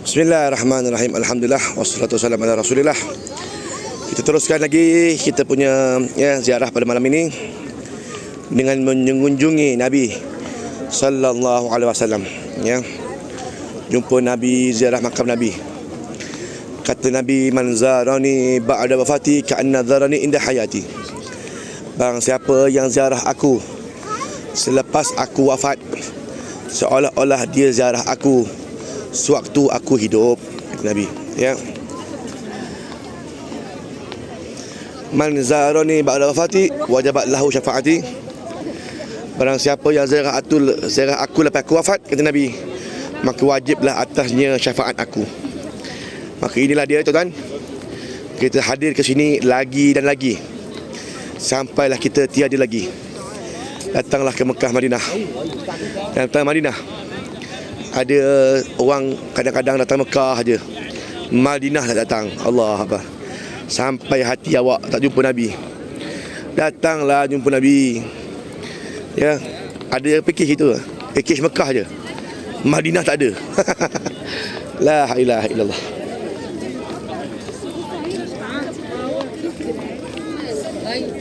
Bismillahirrahmanirrahim. Alhamdulillah wassalatu wassalamu ala Rasulillah. Kita teruskan lagi kita punya ya ziarah pada malam ini dengan mengunjungi Nabi sallallahu alaihi wasallam ya. Jumpa Nabi ziarah makam Nabi. Kata Nabi man zarani ba'da wafati ka'anna zarani inda hayati. Bang siapa yang ziarah aku selepas aku wafat seolah-olah dia ziarah aku sewaktu aku hidup Nabi ya. Man zarani ba'da wafati wajabat lahu syafaati. Barang siapa yang ziarah aku, ziarah aku lepas aku wafat kata Nabi maka wajiblah atasnya syafaat aku. Maka inilah dia tuan Kita hadir ke sini lagi dan lagi. Sampailah kita tiada lagi. Datanglah ke Mekah Madinah. Datang Madinah Ada orang kadang-kadang datang Mekah aja Madinah tak datang. Allah Akbar. Sampai hati awak tak jumpa Nabi. Datanglah jumpa Nabi. Ya. Ada package itu Package Mekah je. Madinah tak ada. La ilaha illallah.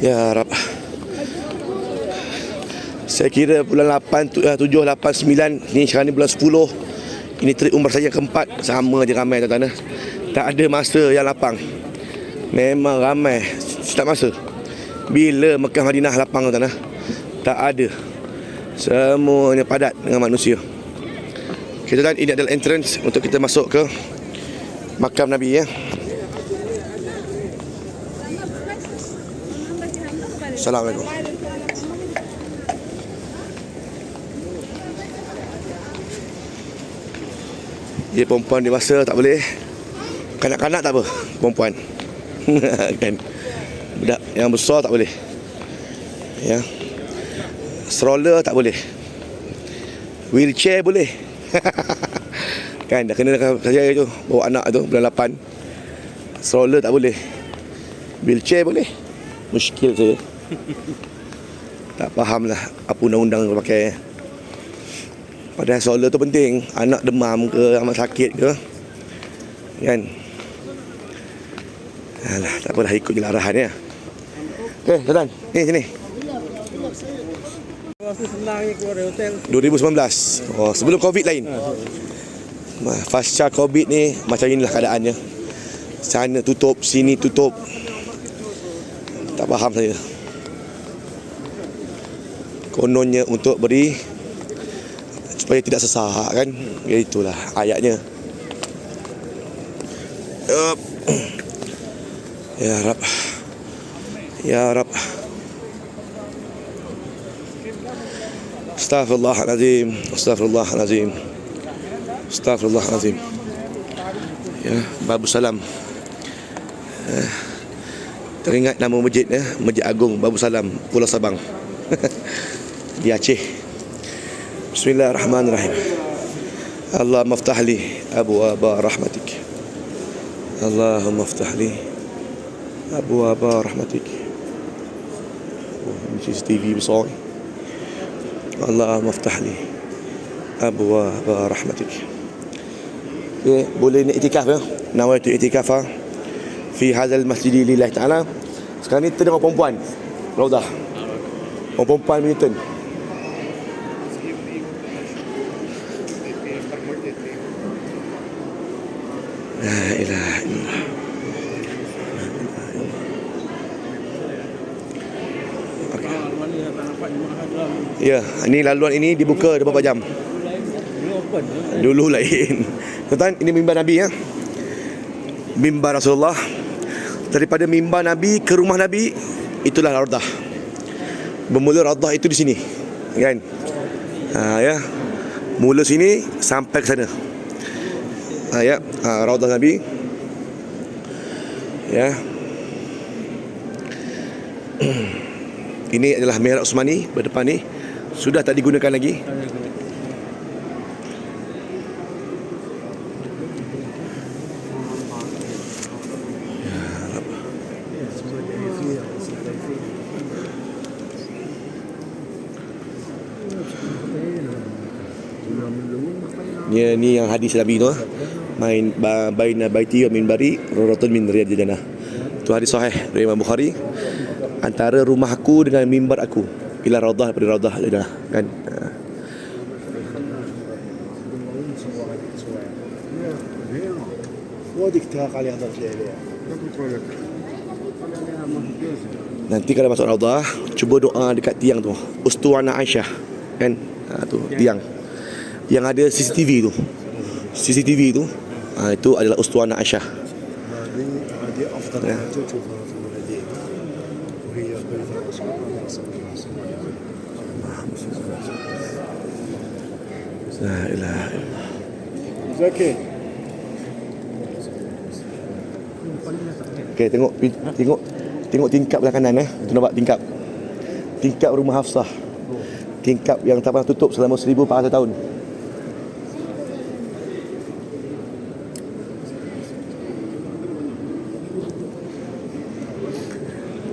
Ya Rab Saya kira bulan 8, tu- eh, 7, 8, 9 Ni sekarang ni bulan 10 Ini trip umrah saya yang keempat Sama je ramai tuan-tuan eh. Tak ada masa yang lapang. Memang ramai. Tak masa. Bila Mekah Madinah lapang tuan-tuan eh. Tak ada. Semuanya padat dengan manusia. Kita dan ini adalah entrance Untuk kita masuk ke Makam Nabi ya. Assalamualaikum Dia perempuan dewasa tak boleh. Kanak-kanak tak apa Perempuan. Kan? Budak yang besar tak boleh. Ya. Stroller tak boleh. Wheelchair boleh. Kan? Dah kena saya tu Bawa anak tu bulan 8 Stroller tak boleh. Wheelchair boleh. Muskil saya Tak faham lah Apa undang-undang pakai Padahal stroller tu penting Anak demam ke Amat sakit ke Kan Alah, tak apalah ikut je lah arahan ya. Okey, Tuan. Ni sini. Aku senangnya keluar dari hotel 2019. Oh, sebelum Covid lain. Pasca Covid ni macam inilah keadaannya. Sana tutup, sini tutup. Tak faham saya. Kononnya untuk beri supaya tidak sesak kan. Ya itulah ayatnya. Yup. Ya Rab. Ya Rab. Astaghfirullahalazim. Astaghfirullahalazim. Astaghfirullahalazim. Ya, Babu Salam. Eh, teringat nama masjid ya, Masjid Agung Babu Salam, Pulau Sabang. Di Aceh. بسم الله الرحمن الرحيم اللهم افتح لي أبواب رحمتك اللهم افتح لي أبواب رحمتك مش تي في بصوي اللهم افتح لي أبواب رحمتك boleh ni itikaf ya nawaitu itikaf fi hadzal masjid lillahi taala sekarang ni kita dengan perempuan Raudah Orang perempuan punya turn Ya, ini laluan ini dibuka beberapa jam. Ini open Dulu lain. Tuan-tuan, ini mimbar Nabi ya. Mimbar Rasulullah. Daripada mimbar Nabi ke rumah Nabi, itulah Raudah. Bermula Raudah itu di sini. Kan? Ha, ya. Mula sini sampai ke sana. Ha, ya. Ha, Raudah Nabi. Ya. Ini adalah Mihrab Usmani berdepan ni. Sudah tak digunakan lagi. Dia ni yang hadis Nabi tu ah. main ba, baina baiti wa minbari rawdatun min riyadil jannah. Itu hadis sahih dari Imam Bukhari. Antara rumah aku dengan mimbar aku ila raudhah daripada raudhah jannah kan. Ha. ودك تهاق عليها ضغط ليلة Nanti kalau masuk raudhah cuba doa dekat tiang tu. Ustuana Aisyah kan. Ha, tu tiang. Yang ada CCTV tu. CCTV tu ha, itu adalah ustuana Aisyah. هذه هذه أفضل نعم. حاجة تشوفها في المدينة وهي بيت الرسول صلى الله عليه لا Okay, tengok tengok tengok tingkap belah kanan eh. Tu nampak tingkap. Tingkap rumah Hafsah. Tingkap yang tak pernah tutup selama 1400 tahun.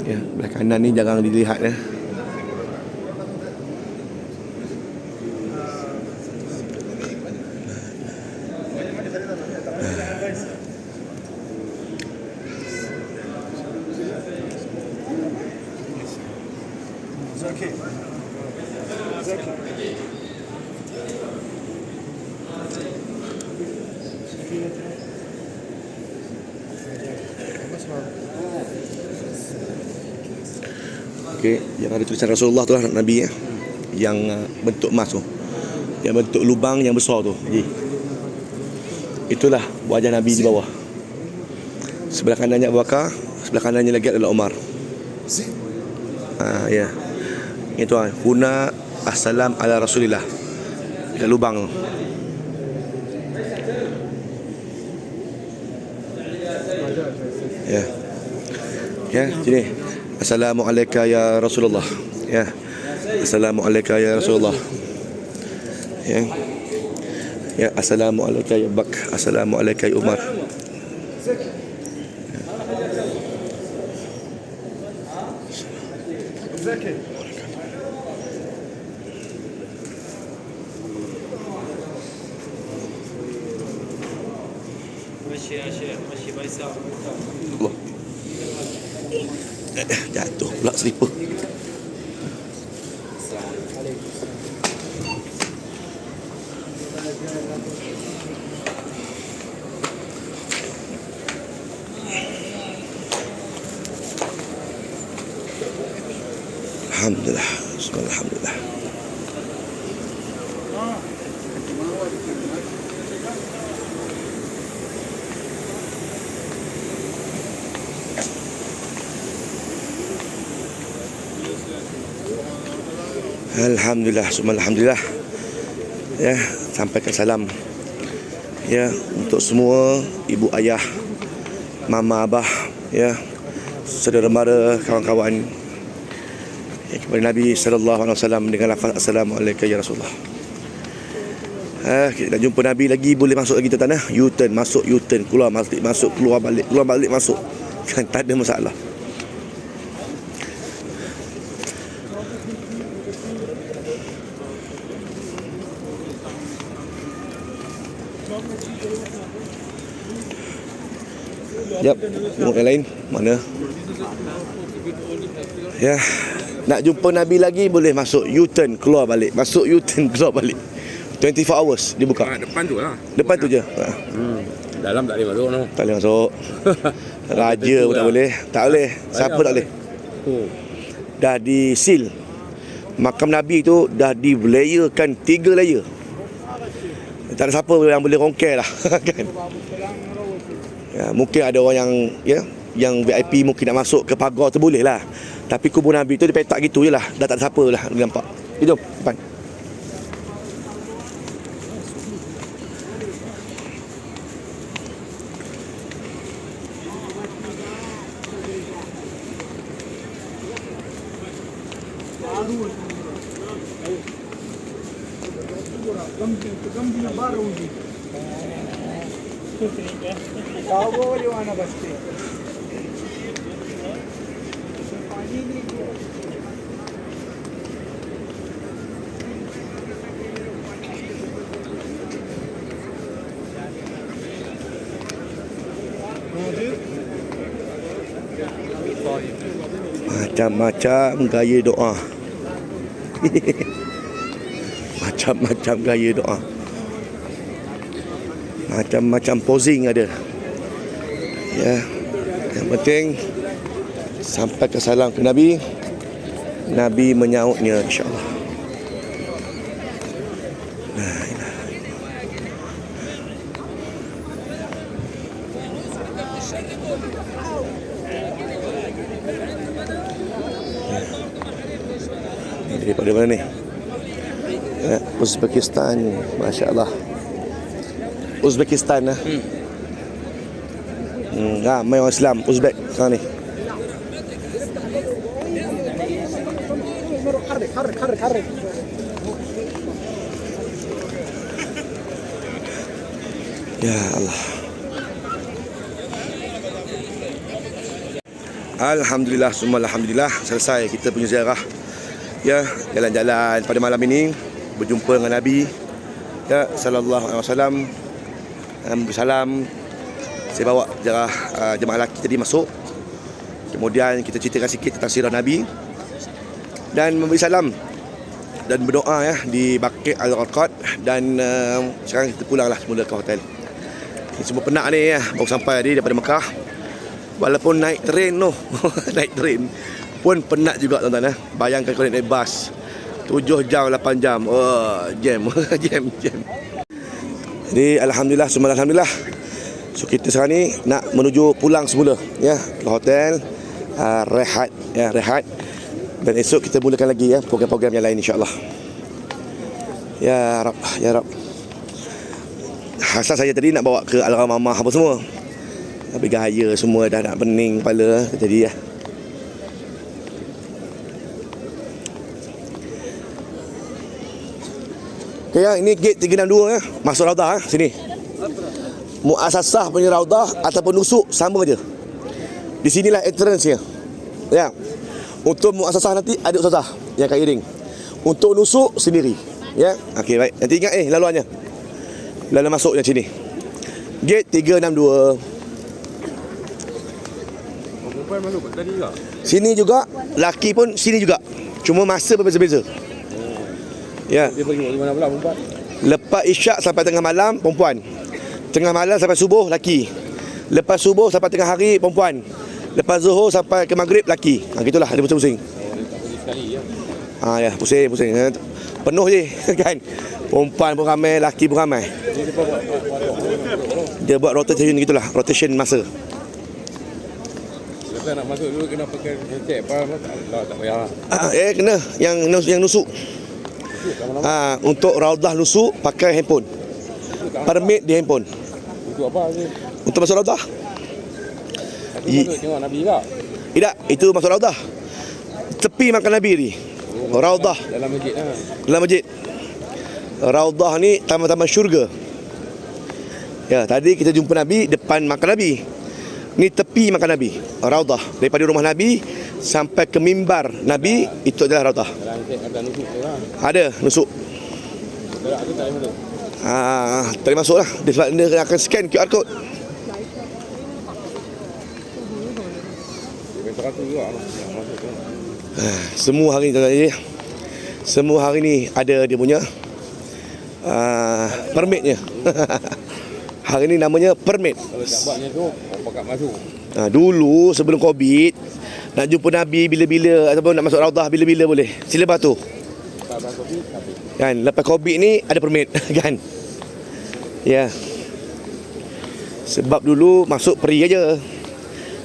Ya, belah kanan ni jangan dilihat eh. Ya. Tulisan Rasulullah tu lah Nabi ya. Yang uh, bentuk emas tu. Yang bentuk lubang yang besar tu. Itulah wajah Nabi di bawah. Sebelah kanannya Abu Bakar, sebelah kanannya lagi adalah Umar. Ah ya. Itu ah, huna assalam ala Rasulillah. Dekat lubang tu. Ya. Ya, sini. Assalamualaikum ya Rasulullah. Ya. Assalamualaikum ya Rasulullah. Ya. Ya, assalamualaikum ya Bak. Assalamualaikum ya Umar. زكي مشي يا شيخ مشي ميسر Allah. Eh, jatuh pula selipar. Alhamdulillah. Bismillah, Alhamdulillah. Alhamdulillah, semua Alhamdulillah. Ya, sampaikan salam. Ya, untuk semua Ibu ayah Mama abah Ya Saudara mara, kawan-kawan. Ya, Kepada Nabi SAW Dengan lafaz Assalamualaikum ya Rasulullah. Ah, kita nak jumpa Nabi lagi boleh masuk lagi tuan-tuan eh. U-turn masuk U-turn keluar masuk keluar balik keluar balik masuk. Tak ada masalah Yap, tengok yang lain. Mana? Ya Nak jumpa Nabi lagi boleh masuk U-turn keluar balik. Masuk U-turn keluar balik. 24 hours dia buka Ah, depan tu lah. Depan tu je. Ha, Hmm. Dalam tak boleh masuk no. Tak boleh masuk. Raja pun tak boleh. Tak boleh. Siapa tak boleh? Oh. Dah di seal Makam Nabi tu dah di layerkan Tiga layer. Tak ada siapa yang boleh rongkel lah kan? Ya, Mungkin ada orang yang ya yang VIP mungkin nak masuk ke pagar tu boleh lah Tapi kubur Nabi tu dia petak gitu je lah. Dah tak ada siapa lah nampak. Jom depan. Kau boleh mana pasti. Macam-macam gaya doa. Macam-macam gaya doa. Macam-macam posing ada. Ya. Yang penting sampai ke salam ke Nabi. Nabi menyautnya insya-Allah. Daripada mana ni? Ya, Uzbekistan, Masya Allah. Uzbekistan lah. Hmm, ramai orang Islam Uzbek sekarang ni. Ya Allah. Alhamdulillah, semua Alhamdulillah Selesai kita punya ziarah Ya, jalan-jalan pada malam ini Berjumpa dengan Nabi Ya, Sallallahu Alaihi Wasallam um, Bersalam Saya bawa ziarah uh, jemaah lelaki tadi masuk. Kemudian kita ceritakan sikit tentang sirah Nabi Dan memberi salam Dan berdoa ya Di Baqi' Al-Qarqad Dan uh, sekarang kita pulanglah semula ke hotel. Ini semua penat ni ya Baru sampai tadi daripada Mekah. Walaupun naik train tu Naik train Pun penat juga tuan-tuan eh. Bayangkan kalau naik bas 7 jam, 8 jam Oh, jam Jam, jam Jadi Alhamdulillah, semua Alhamdulillah. So kita sekarang ni Nak menuju pulang semula Ya, ke hotel uh, Rehat Ya, rehat. Dan esok kita mulakan lagi ya Program-program yang lain insyaAllah. Ya Rab, Ya Rab. Hasal saya tadi nak bawa ke Al-Ramamah apa semua. Tapi gaya semua dah nak pening kepala Jadi ya ya, ini gate 362 ya. Masuk Raudah ya. Sini. Muasasah punya Raudah ataupun nusuk sama je. Di sinilah entrance-nya. Ya. Untuk muasasah nanti ada ustazah yang kat Iring. Untuk nusuk sendiri. Ya. Okey baik. Nanti ingat eh laluannya. Lalu masuk yang sini. Gate 362. Perempuan masuk kat tadi juga. Sini juga, laki pun sini juga. Cuma masa berbeza-beza. Ya. Dia pergi di mana pula perempuan? Lepas isyak sampai tengah malam perempuan. Tengah malam sampai subuh laki. Lepas subuh sampai tengah hari perempuan. Lepas zuhur sampai ke maghrib laki. Ha gitulah dia pusing-pusing. Oh, ya. Ha ya, pusing pusing. Ha, Penuh je kan. Perempuan pun ramai, laki pun ramai. Dia buat rotation gitulah, rotation masa. Lepas nak masuk dulu kena pakai headset apa tak, payah lah. Ah, eh kena yang yang nusuk. Ha, untuk raudah nusuk pakai handphone. Permit di handphone. untuk apa ni? Untuk masuk raudah? Tapi masuk tengok Nabi juga. Tidak, itu masuk raudah. Tepi makan Nabi ni. Raudah Dalam masjid lah. dalam masjid. Raudah ni taman-taman syurga. Ya, tadi kita jumpa Nabi depan makan Nabi. Ni tepi makan Nabi. Raudah daripada rumah Nabi sampai ke mimbar Nabi itu adalah raudah. Ada nusuk lah. Ada nusuk. Tak boleh masuk. Ah, lah. Dia dia akan scan QR code. Ah, Semua hari ni ya. Semua hari ni ada dia punya uh, permitnya. hari ni namanya permit. Kalau tu, pakat masuk. Ha, dulu sebelum Covid nak jumpa Nabi bila-bila ataupun nak masuk raudah bila-bila boleh. Sila batu. Kan lepas Covid ni ada permit kan. Ya. Sebab dulu masuk free aja.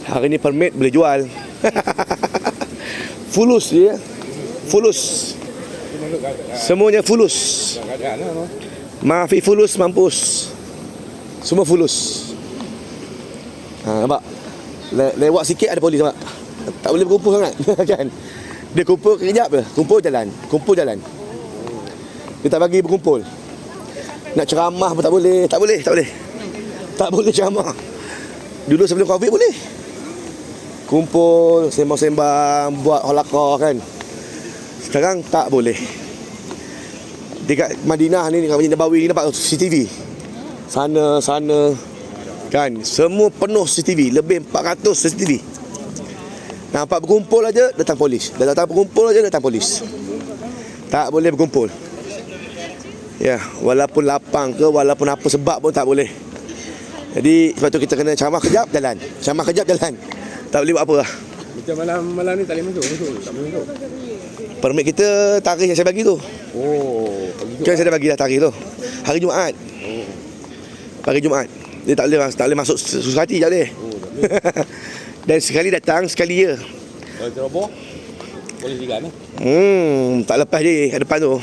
Hari ni permit boleh jual. fulus dia. Fulus. Masuk kat kat- Semuanya fulus. Maafi fulus mampus. Semua fulus. Ha, nampak? Le- lewat sikit ada polis nampak? Tak boleh berkumpul sangat kan? Dia kumpul kejap je. Kumpul jalan. Kumpul jalan. Dia tak bagi berkumpul. Nak ceramah pun tak boleh. Tak boleh, tak boleh. Tak boleh ceramah. Dulu sebelum Covid boleh. Kumpul, sembang-sembang, buat halakah kan. Sekarang tak boleh. Dekat Madinah ni, dekat Madinah Nabawi ni nampak CCTV. Sana, sana. Kan? Semua penuh CCTV Lebih 400 CCTV Nampak berkumpul aja Datang polis. Dah datang berkumpul aja Datang polis. Tak boleh berkumpul. Ya Walaupun lapang ke Walaupun apa sebab pun tak boleh. Jadi Sebab tu kita kena camah kejap Jalan. Camah kejap jalan. Tak boleh buat apa lah. Macam malam malam ni tak boleh masuk, masuk. Tak boleh masuk. Permit kita Tarikh yang saya bagi tu. Oh. Kan saya dah bagi dah tarikh tu. Hari Jumaat. Oh, Hari Jumaat Dia tak boleh Tak boleh masuk susah hati Tak boleh oh, tak boleh. Dan sekali datang Sekali ya Kalau ceroboh, boleh tiga ni. Hmm, tak lepas dia kat depan tu.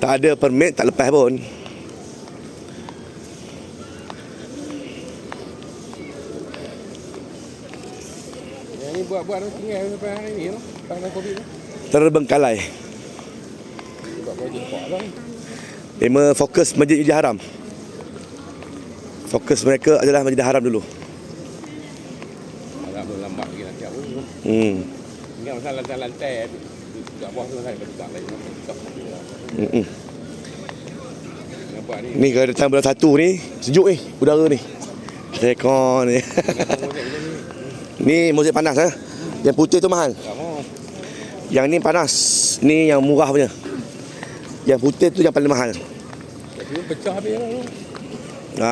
Tak ada permit, tak lepas pun. Yang ni buat-buat tu tinggal sampai hari ni tu. Sampai Covid tu. Terbengkalai. Buat projek kuat lah. Fokus masjid-masjid haram. Fokus mereka adalah masjid haram dulu. Agak belum lambat lagi nanti tu. Hmm. Ingat masalah lantai-lantai. Dekat bawah tu saya dekat lagi. Hmm. Ni. Kalau datang bulan satu ni, sejuk ni udara ni. Rekon ni. Ni. muzik panas eh. Yang putih tu mahal. Yang ni panas. Ni yang murah punya. Yang putih tu yang paling mahal. Tapi pecah habis lah tu. Ha.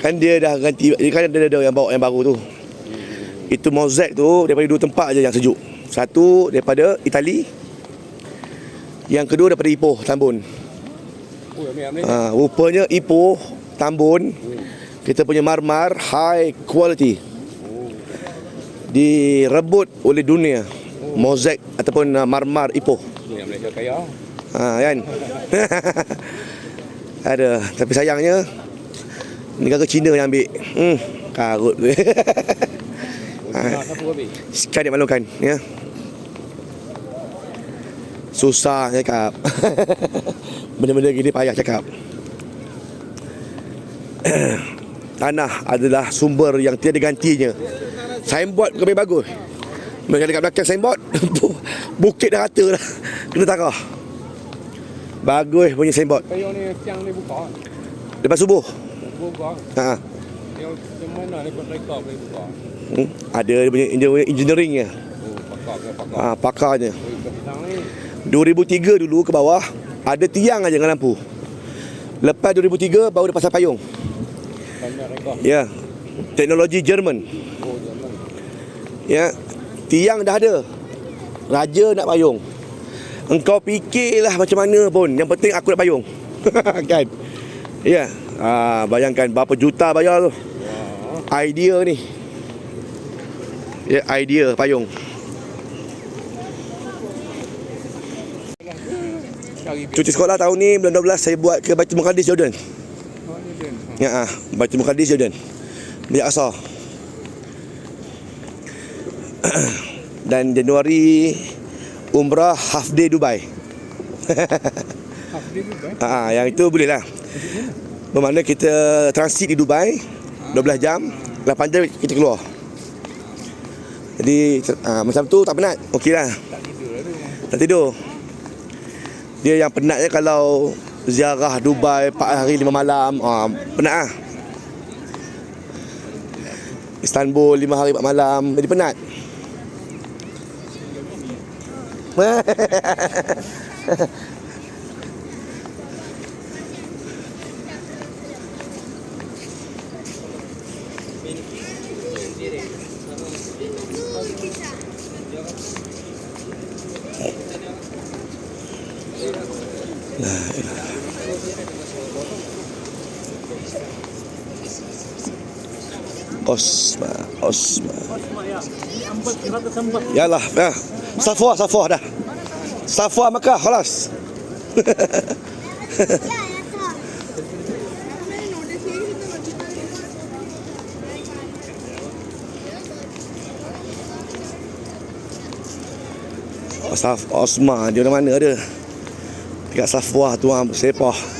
Kan dia dah ganti dia kan ada, ada yang bawa yang baru tu. Itu mozaik tu daripada dua tempat aja yang sejuk. Satu daripada Itali. Yang kedua daripada Ipoh, Tambun. Ha, rupanya Ipoh, Tambun kita punya marmar high quality. Direbut oleh dunia. Mozaik ataupun uh, marmar Ipoh. Yang Malaysia kaya. Ha kan. Ada, tapi sayangnya negara Cina yang ambil. Hmm, karut. Nah, siapa habis? Sekali malukan ya. Susah cakap. Benda-benda gini payah cakap. Tanah adalah sumber yang tiada gantinya. Signboard lebih bagus. Mereka dekat belakang signboard Bukit dah rata dah Kena tarah Bagus punya signboard Kaya ni siang ni buka. Lepas subuh Buka. ha. Yang yang mana ni mereka boleh buka. hmm. Ada dia punya, dia punya engineeringnya Oh, pakar ke pakar. ha, Pakarnya Oh, kat bidang ni. 2003 dulu ke bawah Ada tiang aja dengan lampu Lepas 2003 baru dia pasang payung. Ya Teknologi Jerman Oh, jangan. Ya Tiang dah ada Raja nak payung Engkau fikirlah macam mana pun. Yang penting aku nak payung Kan? Ya. Ha, Bayangkan berapa juta bayar tu. Idea ni. Ya idea payung. Cuti sekolah tahun ni bulan 12 saya buat ke Baitul Muqaddis Jordan. Ya ah, Baitul Muqaddis Jordan. Masjid Aqsa. Dan Januari umrah half day Dubai. half day juga. eh? Ha, yang itu boleh lah. Bermakna kita transit di Dubai 12 jam, 8 jam kita keluar. Jadi ha, macam tu tak penat. Okey lah. Tak tidur lah tu. Tak tidur Dia yang penatnya kalau Ziarah Dubai 4 hari 5 malam ah, Penat lah Istanbul 5 hari 4 malam Jadi penat Osma Osma Yalah ya. Safwa Safwa dah. Safwa Mekah Khalas. Saf Osma dia orang mana ada Dekat Safwa tu ah sepah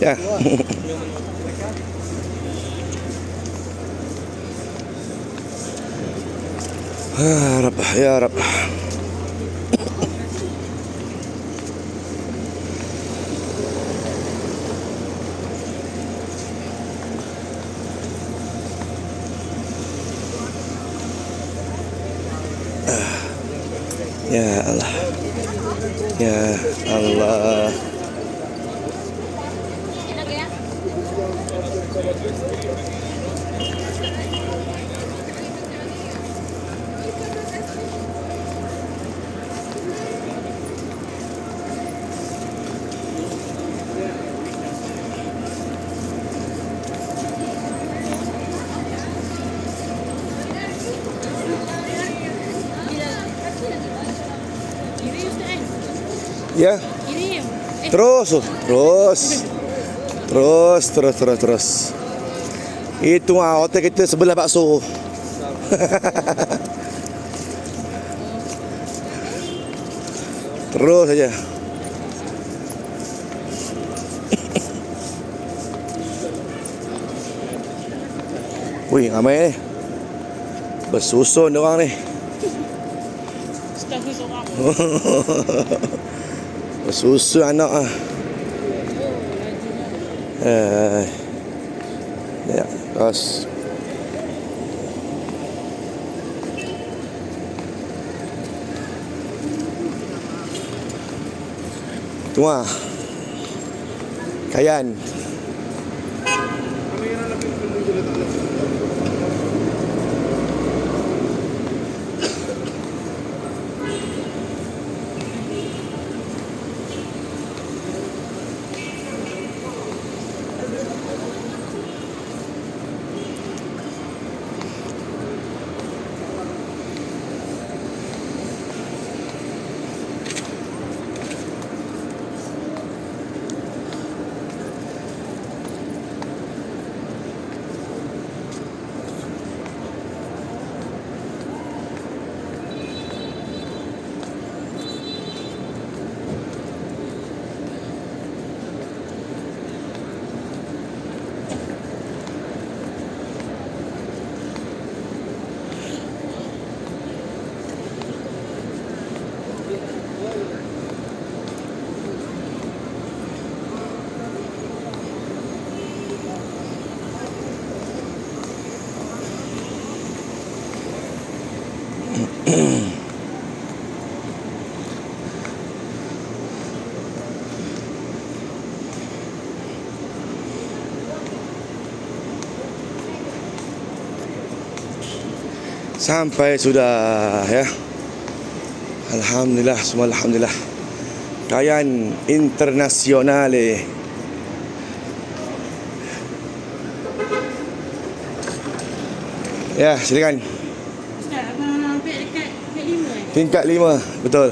Ya. يا رب يا رب Ya Kirim. Terus, oh. Terus. Terus, terus, terus. Itu ah hotel kita sebelah bakso. terus saja. Wih, ramai ni. Bersusun dia orang ni. Bersusun anak ah. Eh. Ya, terus. Tu ah. Kayan. Sampai sudah ya. Alhamdulillah, semua alhamdulillah. Kayan internasional eh. Ya, silakan. Ustaz, abang ambil dekat dekat lima eh? Tingkat lima, betul.